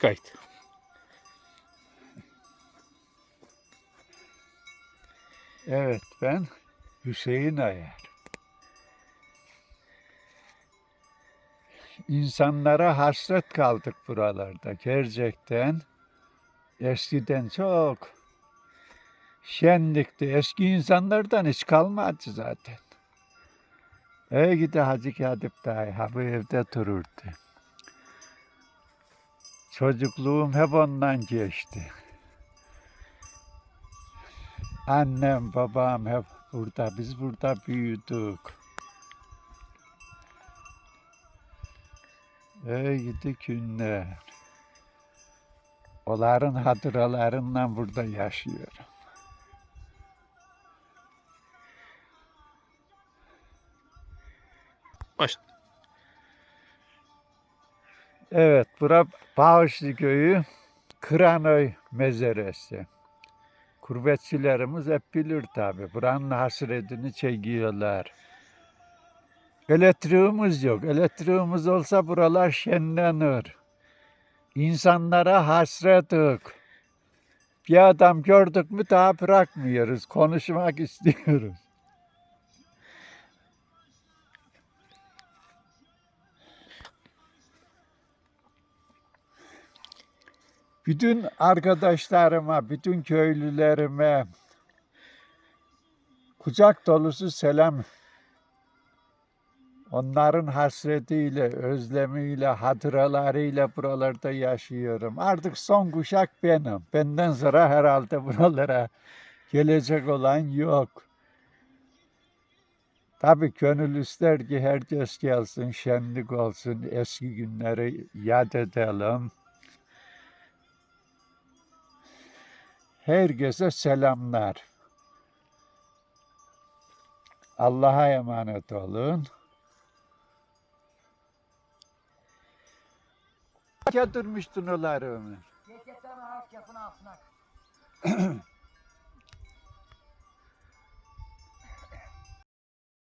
kayıt. Evet ben Hüseyin Ayar. İnsanlara hasret kaldık buralarda gerçekten. Eskiden çok şenlikti. Eski insanlardan hiç kalmadı zaten. Ey gidi Hacı Kadip dayı ha bu evde dururdu. Çocukluğum hep ondan geçti. Annem, babam hep burada. Biz burada büyüdük. Ey gidi günler. Onların hatıralarından burada yaşıyorum. Baş. Evet, bura Bağışlı Köyü Kıranöy mezaresi. Kurbetçilerimiz hep bilir tabi. Buranın hasretini çekiyorlar. Elektriğimiz yok. Elektriğimiz olsa buralar şenlenir. İnsanlara hasretik. Bir adam gördük mü daha bırakmıyoruz. Konuşmak istiyoruz. Bütün arkadaşlarıma, bütün köylülerime kucak dolusu selam. Onların hasretiyle, özlemiyle, hatıralarıyla buralarda yaşıyorum. Artık son kuşak benim. Benden sonra herhalde buralara gelecek olan yok. Tabii gönül ister ki herkes gelsin, şenlik olsun, eski günleri yad edelim. Herkese selamlar. Allah'a emanet olun. Getirmiştin onları Ömer. Gerçekten ağaç yapın altına.